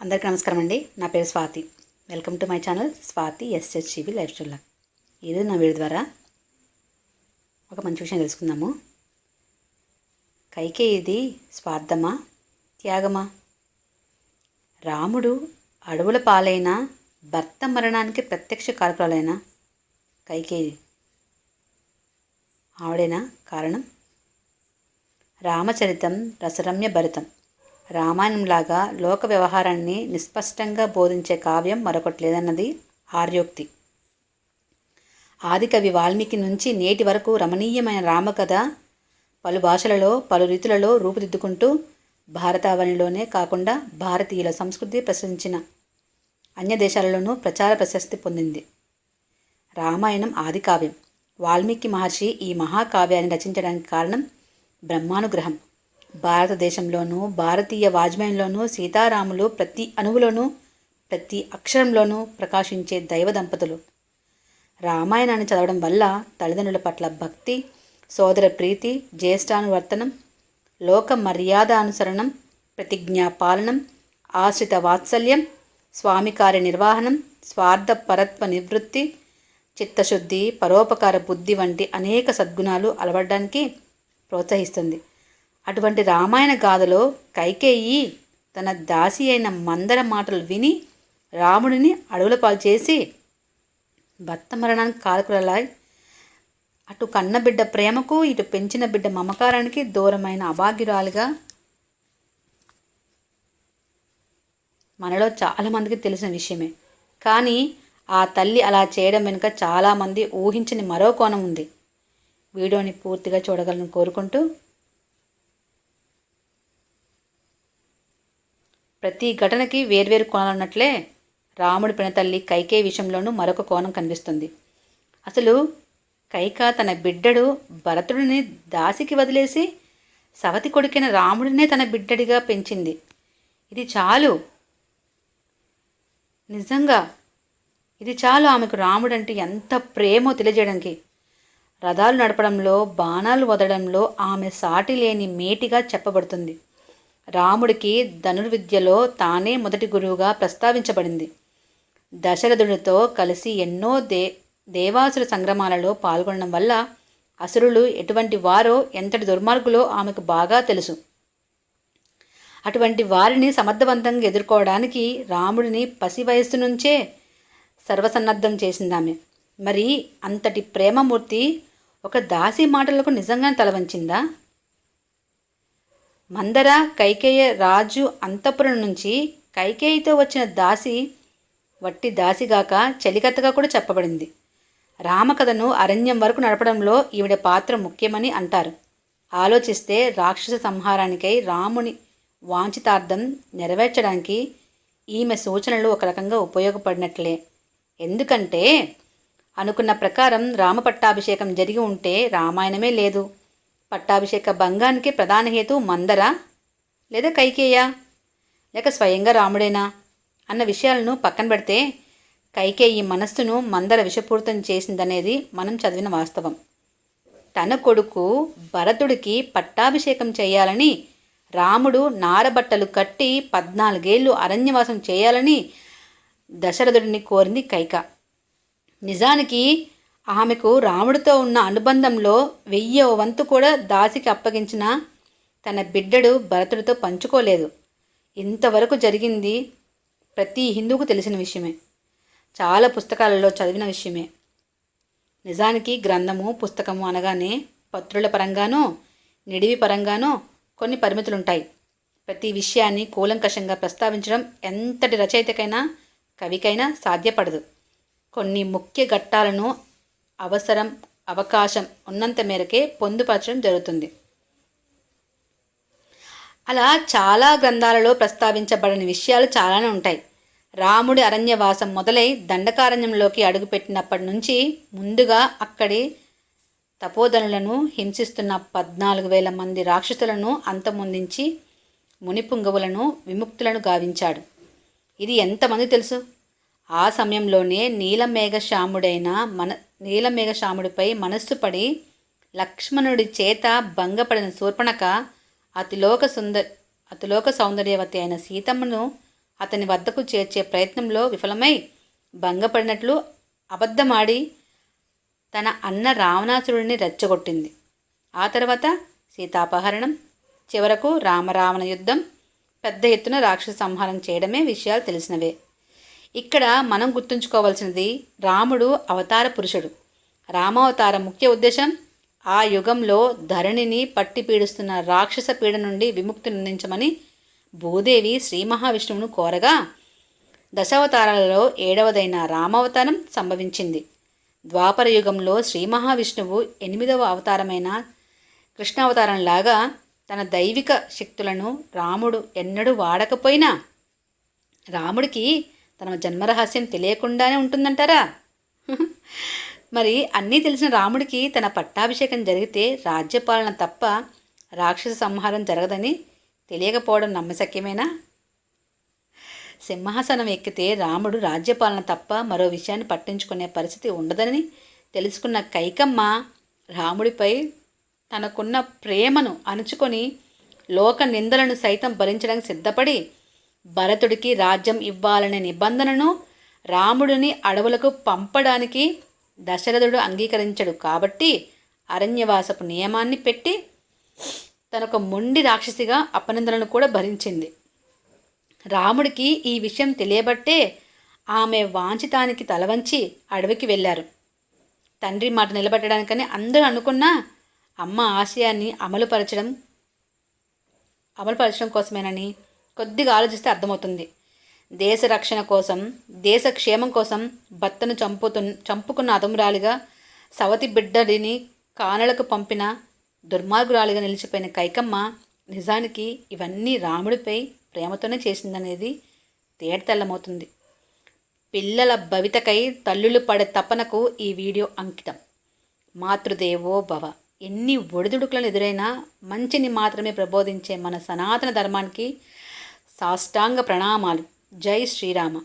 అందరికీ నమస్కారం అండి. నా పేరు Swathi. Welcome to my channel Swathi SHCV life style ఈరోజు నా వీడియో ద్వారా ఒక మంచి విషయం తెలుసుకుందాము. కైకేయిది స్వార్థమా త్యాగమా? రాముడు అడవుల పాలైన భర్త మరణానికి ప్రత్యక్ష కారకురాలైన కైకేయి ఆవిడేనా కారణం? రామచరితం రసరమ్య భరితం. రామాయణంలాగా లోక వ్యవహారాన్ని నిస్పష్టంగా బోధించే కావ్యం మరొకటి లేదన్నది ఆర్యోక్తి. ఆదికవి వాల్మీకి నుంచి నేటి వరకు రమణీయమైన రామకథ పలు భాషలలో పలు రీతులలో రూపుదిద్దుకుంటూ భారతావనిలోనే కాకుండా భారతీయుల సంస్కృతి ప్రశ్నించిన అన్య దేశాలలోనూ ప్రచార ప్రశస్తి పొందింది. రామాయణం ఆది కావ్యం వాల్మీకి మహర్షి ఈ మహాకావ్యాన్ని రచించడానికి కారణం బ్రహ్మానుగ్రహం. భారతదేశంలోనూ భారతీయ వాజ్మయంలోనూ సీతారాములు ప్రతి అణువులోనూ ప్రతి అక్షరంలోనూ ప్రకాశించే దైవ దంపతులు. రామాయణాన్ని చదవడం వల్ల తల్లిదండ్రుల పట్ల భక్తి సోదర ప్రీతి జ్యేష్ఠానువర్తనం లోక మర్యాదానుసరణం ప్రతిజ్ఞా పాలనం ఆశ్రిత వాత్సల్యం స్వామి కార్య నిర్వహణం స్వార్థ పరత్వ నివృత్తి చిత్తశుద్ధి పరోపకార బుద్ధి వంటి అనేక సద్గుణాలు అలవడడానికి ప్రోత్సహిస్తుంది. అటువంటి రామాయణ గాథలో కైకేయి తన దాసి అయిన మందర మాటలు విని రాముడిని అడవుల పాలు చేసి భర్త మరణానికి అటు కన్నబిడ్డ ప్రేమకు ఇటు పెంచిన బిడ్డ మమకారానికి దూరమైన అభాగ్యురాలుగా మనలో చాలామందికి తెలిసిన విషయమే. కానీ ఆ తల్లి అలా చేయడం వెనుక చాలామంది ఊహించని మరో కోణం ఉంది. వీడియోని పూర్తిగా చూడగలను కోరుకుంటూ ప్రతి ఘటనకి వేర్వేరు కోణాలున్నట్లే రాముడి పినతల్లి కైకే విషయంలోనూ మరొక కోణం కనిపిస్తుంది. అసలు కైక తన బిడ్డడు భరతుడిని దాసికి వదిలేసి సవతి కొడుకైన రాముడినే తన బిడ్డడిగా పెంచింది. ఇది చాలు. నిజంగా ఇది చాలు ఆమెకు రాముడంటే ఎంత ప్రేమో తెలియజేయడానికి. రథాలు నడపడంలో బాణాలు వదలడంలో ఆమె సాటి లేని మేటిగా చెప్పబడుతుంది. రాముడికి ధనుర్విద్యలో తానే మొదటి గురువుగా ప్రస్తావించబడింది. దశరథుడితో కలిసి ఎన్నో దే దేవాసుర సంగ్రమాలలో పాల్గొనడం వల్ల అసురులు ఎటువంటి వారో ఎంతటి దుర్మార్గులో ఆమెకు బాగా తెలుసు. అటువంటి వారిని సమర్థవంతంగా ఎదుర్కోవడానికి రాముడిని పసి వయస్సు నుంచే సర్వసన్నద్ధం చేసిందామె. మరి అంతటి ప్రేమమూర్తి ఒక దాసి మాటలకు నిజంగానే తలవంచిందా? మందర కైకేయ రాజు అంతపురం నుంచి కైకేయితో వచ్చిన దాసి వట్టి దాసిగాక చలికత్తగా కూడా చెప్పబడింది. రామకథను అరణ్యం వరకు నడపడంలో ఈవిడ పాత్ర ముఖ్యమని అంటారు. ఆలోచిస్తే రాక్షస సంహారానికై రాముని వాంఛితార్థం నెరవేర్చడానికి ఈమె సూచనలు ఒక రకంగా ఉపయోగపడినట్లే. ఎందుకంటే అనుకున్న ప్రకారం రామ పట్టాభిషేకం జరిగి ఉంటే రామాయణమే లేదు. పట్టాభిషేక భంగానికి ప్రధాన హేతు మందర? లేదా కైకేయ? లేక స్వయంగా రాముడేనా? అన్న విషయాలను పక్కన పెడితే కైకేయి మనస్సును మందర విషపూరితం చేసిందనేది మనం చదివిన వాస్తవం. తన కొడుకు భరతుడికి పట్టాభిషేకం చేయాలని రాముడు నారబట్టలు కట్టి పద్నాలుగేళ్ళు అరణ్యవాసం చేయాలని దశరథుడిని కోరింది కైక. నిజానికి ఆమెకు రాముడితో ఉన్న అనుబంధంలో వెయ్యో వంతు కూడా దాసికి అప్పగించిన తన బిడ్డడు భరతుడితో పంచుకోలేదు. ఇంతవరకు జరిగింది ప్రతి హిందువుకు తెలిసిన విషయమే. చాలా పుస్తకాలలో చదివిన విషయమే. నిజానికి గ్రంథము పుస్తకము అనగానే పత్రుల పరంగానో నిడివి పరంగానో కొన్ని పరిమితులుంటాయి. ప్రతి విషయాన్ని కూలంకషంగా ప్రస్తావించడం ఎంతటి రచయితకైనా కవికైనా సాధ్యపడదు. కొన్ని ముఖ్య ఘట్టాలను అవసరం అవకాశం ఉన్నంత మేరకే పొందుపరచడం జరుగుతుంది. అలా చాలా గ్రంథాలలో ప్రస్తావించబడిన విషయాలు చాలానే ఉంటాయి. రాముడి అరణ్యవాసం మొదలై దండకారణ్యంలోకి అడుగుపెట్టినప్పటి నుంచి ముందుగా అక్కడి తపోధనులను హింసిస్తున్న పద్నాలుగు వేల మంది రాక్షసులను అంతమొందించి మునిపుంగవులను విముక్తులను గావించాడు. ఇది ఎంతమంది తెలుసు? ఆ సమయంలోనే నీలమేఘశ్యాముడైన మన నీలమేఘశ్యాముడిపై మనస్సు పడి లక్ష్మణుడి చేత భంగపడిన శూర్పణక అతిలోక సుందర అతిలోక సౌందర్యవతి అయిన సీతమ్మను అతని వద్దకు చేర్చే ప్రయత్నంలో విఫలమై భంగపడినట్లు అబద్ధమాడి తన అన్న రావణాసురుడిని రెచ్చగొట్టింది. ఆ తర్వాత సీతాపహరణం చివరకు రామరావణ యుద్ధం పెద్ద ఎత్తున రాక్షస సంహారం చేయడమే విషయాలు తెలిసినవే. ఇక్కడ మనం గుర్తుంచుకోవాల్సినది రాముడు అవతార పురుషుడు. రామావతార ముఖ్య ఉద్దేశం ఆ యుగంలో ధరణిని పట్టి పీడిస్తున్న రాక్షస పీడ నుండి విముక్తి అందించమని భూదేవి శ్రీ మహావిష్ణువును కోరగా దశావతారాలలో ఏడవదైన రామావతారం సంభవించింది. ద్వాపర యుగంలో శ్రీ మహావిష్ణువు ఎనిమిదవ అవతారమైన కృష్ణావతారంలాగా తన దైవిక శక్తులను రాముడు ఎన్నడూ వాడకపోయినా రాముడికి తన జన్మరహస్యం తెలియకుండానే ఉంటుందంటారా? మరి అన్నీ తెలిసిన రాముడికి తన పట్టాభిషేకం జరిగితే రాజ్యపాలన తప్ప రాక్షస సంహారం జరగదని తెలియకపోవడం నమ్మశక్యమేనా? సింహాసనం ఎక్కితే రాముడు రాజ్యపాలన తప్ప మరో విషయాన్ని పట్టించుకునే పరిస్థితి ఉండదని తెలుసుకున్న కైకమ్మ రాముడిపై తనకున్న ప్రేమను అణుచుకొని లోక నిందలను సైతం భరించడానికి సిద్ధపడి భరతుడికి రాజ్యం ఇవ్వాలనే నిబంధనను రాముడిని అడవులకు పంపడానికి దశరథుడు అంగీకరించడు కాబట్టి అరణ్యవాసపు నియమాన్ని పెట్టి తనొక మొండి రాక్షసిగా అపనిందలను కూడా భరించింది. రాముడికి ఈ విషయం తెలియబట్టే ఆమె వాంఛితానికి తలవంచి అడవికి వెళ్ళారు. తండ్రి మాట నిలబెట్టడానికని అందరూ అనుకున్నా అమ్మ ఆశయాన్ని అమలుపరచడం అమలుపరచడం కోసమేనని కొద్దిగా ఆలోచిస్తే అర్థమవుతుంది. దేశ రక్షణ కోసం దేశ క్షేమం కోసం భర్తను చంపుతు చంపుకున్న అదమురాలిగా సవతి బిడ్డడిని కానలకు పంపిన దుర్మార్గురాలిగా నిలిచిపోయిన కైకమ్మ నిజానికి ఇవన్నీ రాముడిపై ప్రేమతోనే చేసిందనేది తేటతెల్లమవుతుంది. పిల్లల భవితకై తల్లులు పడే తపనకు ఈ వీడియో అంకితం. మాతృదేవో భవ. ఎన్ని ఒడిదుడుకులను ఎదురైనా మంచిని మాత్రమే ప్రబోధించే మన సనాతన ధర్మానికి సాష్టాంగ ప్రణామాలు. జై శ్రీరామ.